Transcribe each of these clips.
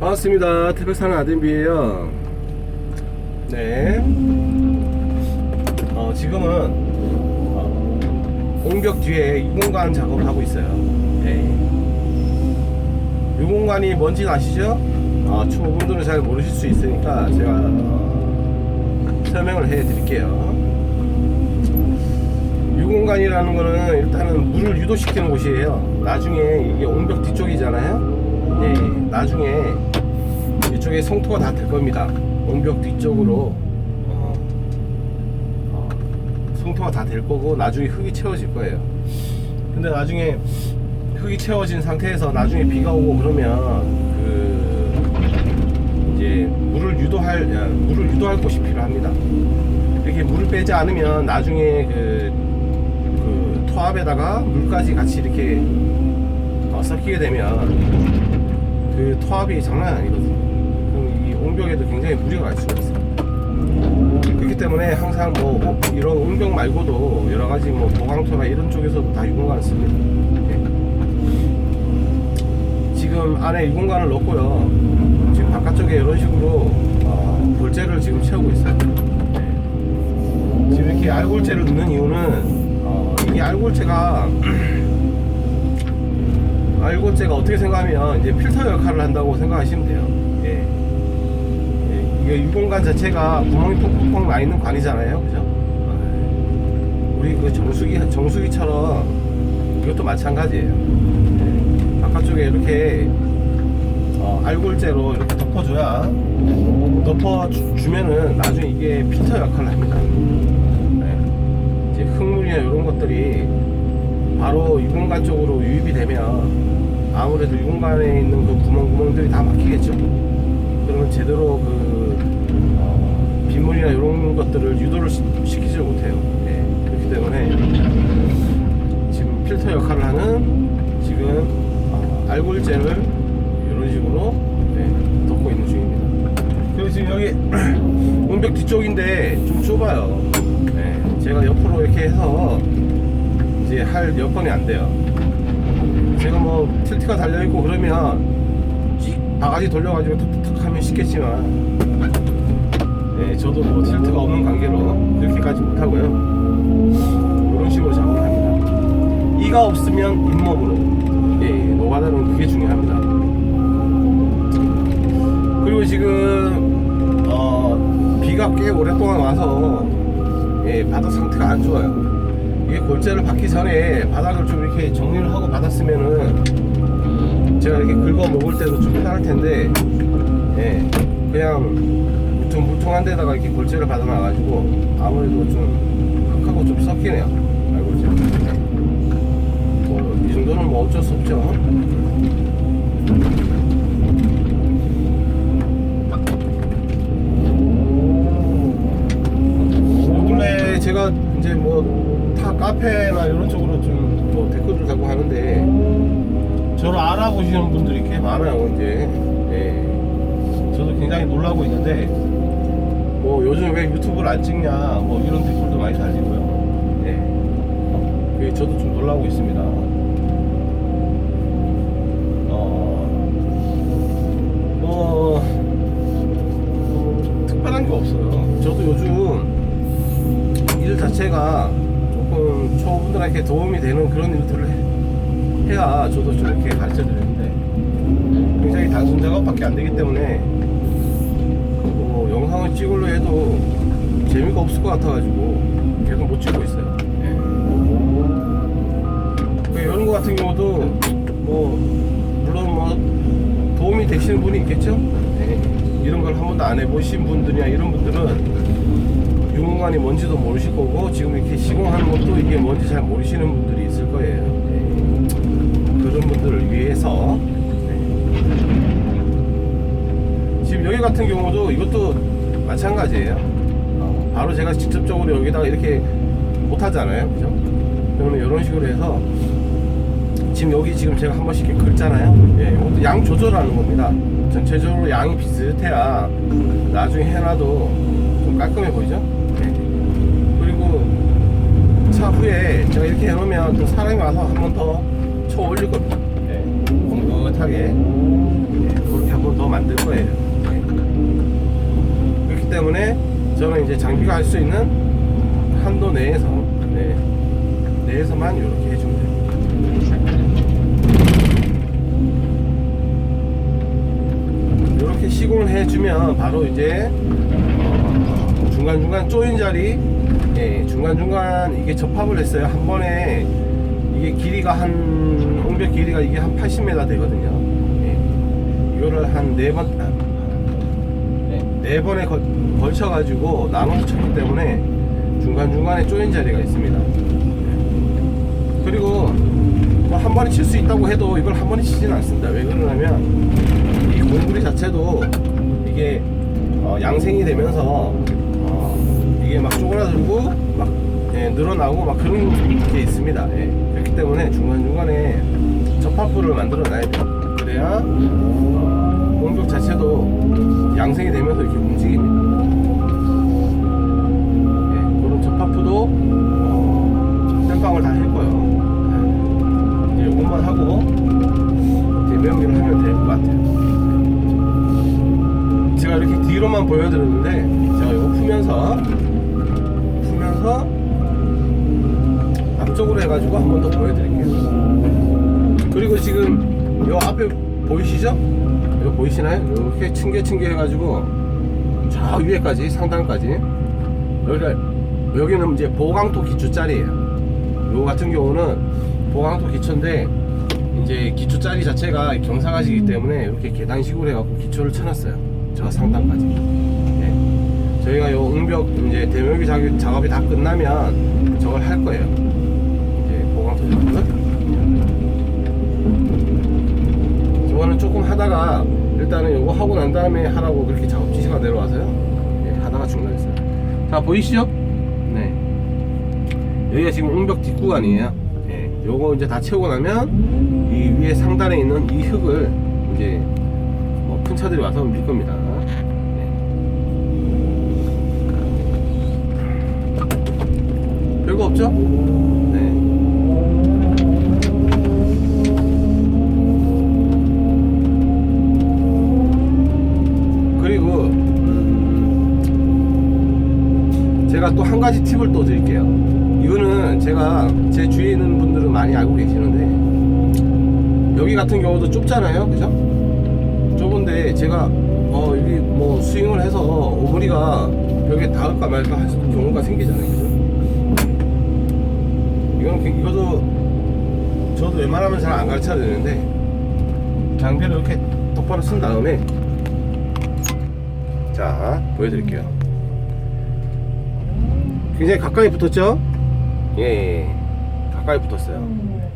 반갑습니다. 태백 사는 아덴비예요. 네. 어, 지금은 어, 공벽 뒤에 유공간 작업을 하고 있어요. 네. 유공간이 뭔지 아시죠? 아, 초보분들은 잘 모르실 수 있으니까 제가 어, 설명을 해드릴게요. 유공간이라는 거는 일단은 물을 유도시키는 곳이에요. 나중에 이게 옹벽 뒤쪽이잖아요. 네, 나중에 이쪽에 성토가 다 될 겁니다. 옹벽 뒤쪽으로 어, 어, 성토가 다 될 거고 나중에 흙이 채워질 거예요. 근데 나중에 흙이 채워진 상태에서 나중에 비가 오고 그러면 그 이제 물을 유도할 야, 물을 유도할 곳이 필요합니다. 이렇게 물을 빼지 않으면 나중에 그, 그 토합에다가 물까지 같이 이렇게 어, 섞이게 되면 그 토합이 장난 아니거든요. 옹벽에도 굉장히 무리가 갈 수가 있어요. 그렇기 때문에 항상 뭐 어, 이런 옹벽 말고도 여러 가지 뭐 보강토나 이런 쪽에서도 다 유공간을 씁니다. 예. 지금 안에 유공간을 넣고요. 지금 바깥쪽에 이런 식으로 어, 골재를 지금 채우고 있어요. 예. 지금 이렇게 알골재를 넣는 이유는 어, 이 알골재가 알골재가 어떻게 생각하면 이제 필터 역할을 한다고 생각하시면 돼요. 이게 유공간 자체가 구멍이 퐁퐁퐁 나 있는 관이잖아요, 그죠? 아, 우리 그 정수기 정수기처럼 이것도 마찬가지예요. 예. 바깥쪽에 이렇게 어, 알골재로 이렇게 덮어줘야 덮어주면은 나중에 이게 필터 역할을 합니다. 예. 이제 흙물이나 이런 것들이 바로 유공간 쪽으로 유입이 되면 아무래도 유공간에 있는 그 구멍 구멍들이 다 막히겠죠. 그러면 제대로 그 어, 빗물이나 이런 것들을 유도를 시, 시키지 못해요. 예, 그렇기 때문에 지금 필터 역할을 하는 지금 어, 알골제를 이런 식으로 네, 덮고 있는 중입니다. 그리고 지금 여기 문벽 뒤쪽인데 좀 좁아요. 네, 제가 옆으로 이렇게 해서 이제 할 여건이 안 돼요. 제가 뭐 틸트가 달려 있고 그러면 찍 바가지 돌려가지고 툭툭툭 하면 쉽겠지만, 네, 저도 뭐 틸트가 없는 관계로 이렇게까지 못하고요. 이런 식으로 작업을 합니다. 이가 없으면 잇몸으로, 예, 노가다는 그게 중요합니다. 그리고 지금 어, 비가 꽤 오랫동안 와서 예, 바닥 상태가 안 좋아요. 이게 골재를 받기 전에 바닥을 좀 이렇게 정리를 하고 받았으면은 제가 이렇게 긁어 먹을 때도 좀 편할 텐데 예, 그냥 좀 물통한 데다가 이렇게 골재를 받아놔가지고 아무래도 좀 흙하고 좀 섞이네요. 알골재. 뭐이 정도는 뭐 어쩔 수 없죠. 요즘에 제가 이제 뭐 타 카페나 이런 쪽으로 좀 뭐 댓글을 달고 하는데 저를 알아보시는 분들이 꽤 많아요 이제 예. 저도 굉장히 놀라고 있는데 뭐 요즘 왜 유튜브를 안 찍냐 뭐 이런 댓글도 많이 달리고요. 예. 그게 저도 좀 놀라고 있습니다. 어, 뭐 특별한 게 없어요. 저도 요즘 일 자체가 조금 초보분들에게 도움이 되는 그런 일들을 해, 야 저도 좀 이렇게 가르쳐 드리는데 굉장히 단순 작업밖에 안 되기 때문에 뭐 영상을 찍으려 해도 재미가 없을 것 같아가지고 계속 못 찍고 있어요. 예. 그 이런 거 같은 경우도 뭐 물론 뭐 도움이 되시는 분이 있겠죠. 예. 이런 걸 한 번도 안 해보신 분들이나 이런 분들은 유공간이 뭔지도 모르실 거고 지금 이렇게 시공하는 것도 이게 뭔지 잘 모르시는 분들이 있을 거예요. 네. 그런 분들을 위해서 네. 지금 여기 같은 경우도 이것도 마찬가지예요. 어, 바로 제가 직접적으로 여기다가 이렇게 못 하잖아요, 그죠? 그러면 이런 식으로 해서 지금 여기 지금 제가 한 번씩 이렇게 긁잖아요. 예, 이것도 양 조절하는 겁니다. 전체적으로 양이 비슷해야 나중에 해놔도 좀 깔끔해 보이죠? 네. 그리고 차 후에 제가 이렇게 해놓으면 또 사람이 와서 한 번 더 쳐 올릴 겁니다. 네. 공긋하게 네. 그렇게 한 번 더 만들 거예요. 때문에 저는 이제 장비가 할 수 있는 한도 내에서 네, 내에서만 이렇게 해주면 됩니다. 이렇게 시공을 해주면 바로 이제 어, 중간중간 조인 자리 예, 중간중간 이게 접합을 했어요 한 번에 이게 길이가 한 옹벽 길이가 이게 한 80m 되거든요 예, 이거를 한 네번 네, 네 번에 걸, 걸쳐 가지고 나눠서 쳤기 때문에 중간중간에 조인 자리가 있습니다 그리고 뭐한 번에 칠 수 있다고 해도 이걸 한 번에 치지는 않습니다 왜 그러냐면 이 공구리 자체도 이게 어, 양생이 되면서 어, 이게 막 쪼그라들고 막 예, 늘어나고 막 그런 게 있습니다. 예. 그렇기 때문에 중간 중간에 접합부를 만들어 놔야 돼요. 그래야 어, 공격 자체도 양생이 되면서 이렇게 움직입니다. 예, 그런 접합부도 어, 땜빵을 다 했고요. 예, 이제 이것만 하고 이제 매운기를 하면 될 것 같아요. 제가 이렇게 뒤로만 보여드렸는데 제가 이거 풀면서 풀면서 앞쪽으로 해가지고 한 번 더 보여드릴게요 그리고 지금 요 앞에 보이시죠? 이거 보이시나요? 이렇게 층계층계 해가지고 저 위에까지 상단까지 여기가 여기는 이제 보강토 기초짜리예요 요 같은 경우는 보강토 기초인데 이제 기초짜리 자체가 경사가지기 때문에 이렇게 계단식으로 해갖고 기초를 쳐놨어요. 저 상단까지. 예. 저희가 요 응벽 이제 대묘기 작업, 작업이 다 끝나면 저걸 할 거예요. 이제 보강토 작업을. 저거는 조금 하다가 일단은 요거 하고 난 다음에 하라고 그렇게 작업 지시가 내려와서요. 예, 하다가 중단했어요. 자 보이시죠? 네. 여기가 지금 응벽 뒷구간이에요. 예, 요거 이제 다 채우고 나면 이 위에 상단에 있는 이 흙을 이제 뭐 큰 차들이 와서 밀 겁니다. 팁을 또 드릴게요. 이거는 제가 제 주위에 있는 분들은 많이 알고 계시는데 여기 같은 경우도 좁잖아요, 그죠? 좁은데 제가 어 여기 뭐 스윙을 해서 오므리가 벽에 닿을까 말까 할 경우가 생기잖아요, 그죠? 이건 그- 이것도 저도 웬만하면 잘 안 가르쳐야 되는데 장비를 이렇게 똑바로 쓴 다음에 자 보여드릴게요. 굉장히 가까이 붙었죠? 예, 예. 가까이 붙었어요.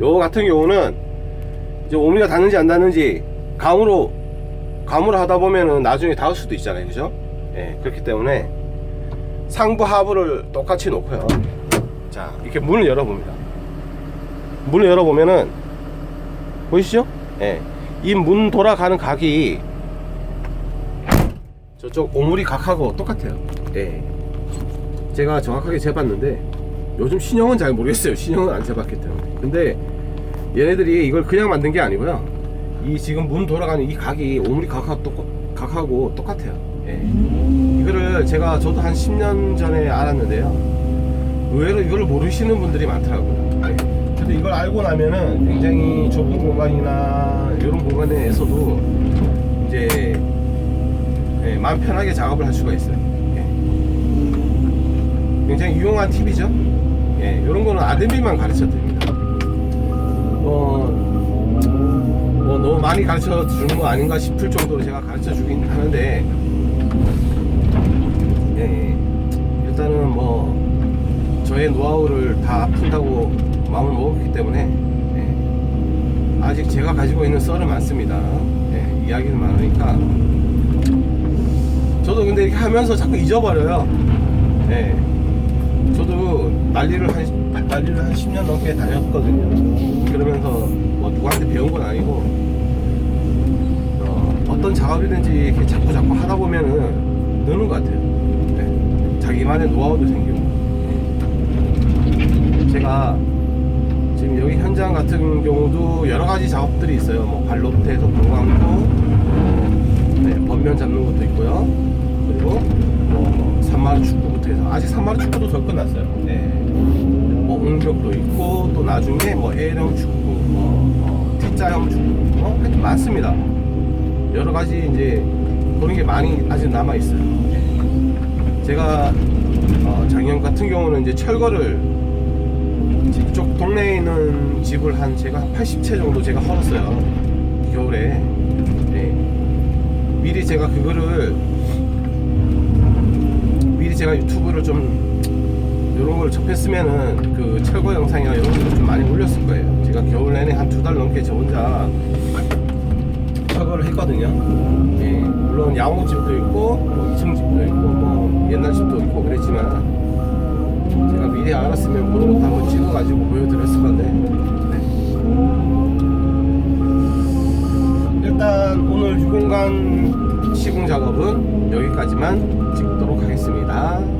요 같은 경우는 이제 오미가 닿는지 안 닿는지 감으로 감으로 하다 보면은 나중에 닿을 수도 있잖아요, 그죠? 예, 그렇기 때문에 상부 하부를 똑같이 놓고요. 자, 이렇게 문을 열어봅니다. 문을 열어보면은 보이시죠? 예, 이 문 돌아가는 각이 저쪽 오므리 각하고 똑같아요. 예. 제가 정확하게 재봤는데 요즘 신형은 잘 모르겠어요. 신형은 안 재봤기 때문에. 근데 얘네들이 이걸 그냥 만든 게 아니고요. 이 지금 문 돌아가는 이 각이 오므리 각하고, 똑, 각하고 똑같아요. 예. 이거를 제가 저도 한 10년 전에 알았는데요. 의외로 이걸 모르시는 분들이 많더라고요. 예. 근데 이걸 알고 나면은 굉장히 좁은 공간이나 이런 공간에서도 이제 예, 마음 편하게 작업을 할 수가 있어요. 예. 굉장히 유용한 팁이죠. 예, 이런 거는 아드님만 가르쳐 드립니다. 뭐, 뭐 너무 많이 가르쳐 주는 거 아닌가 싶을 정도로 제가 가르쳐 주긴 하는데, 예, 예. 일단은 뭐 저의 노하우를 다 푼다고 마음을 먹었기 때문에 예, 아직 제가 가지고 있는 썰은 많습니다. 예, 이야기는 많으니까 저도 근데 이렇게 하면서 자꾸 잊어버려요. 예. 저도 난리를 한, 난리를 한 10년 넘게 다녔거든요. 그러면서 뭐 누구한테 배운 건 아니고, 어, 어떤 작업이든지 이렇게 자꾸 자꾸 하다 보면은 느는 것 같아요. 예. 자기만의 노하우도 생기고. 예. 제가 지금 여기 현장 같은 경우도 여러 가지 작업들이 있어요. 뭐 발로트에서 보강토, 네, 잡는 것도 있고요. 그리고 뭐 산마루 축구 해서 아직 산마루 축구도 덜 끝났어요. 네. 뭐 옹벽도 있고 또 나중에 뭐 A형 축구, 뭐, 뭐 T자형 축구, 뭐 하여튼 많습니다. 여러 가지 이제 그런 게 많이 아직 남아 있어요. 제가 어, 작년 같은 경우는 이제 철거를 이쪽 동네에 있는 집을 한 제가 한 80채 정도 제가 헐었어요. 겨울에. 네. 미리 제가 그거를 제가 유튜브를 좀 이런 걸 접했으면은 그 철거 영상이나 이런 것도 좀 많이 올렸을 거예요. 제가 겨울 내내 한 두 달 넘게 저 혼자 철거를 했거든요. 예, 물론 양호집도 있고 뭐 2층 집도 있고 뭐 옛날 집도 있고 그랬지만 제가 미리 알았으면 그런 것도 한번 찍어가지고 보여드렸을 건데 네. 일단 오늘 유공간 시공 작업은 여기까지만 찍도록 하겠습니다.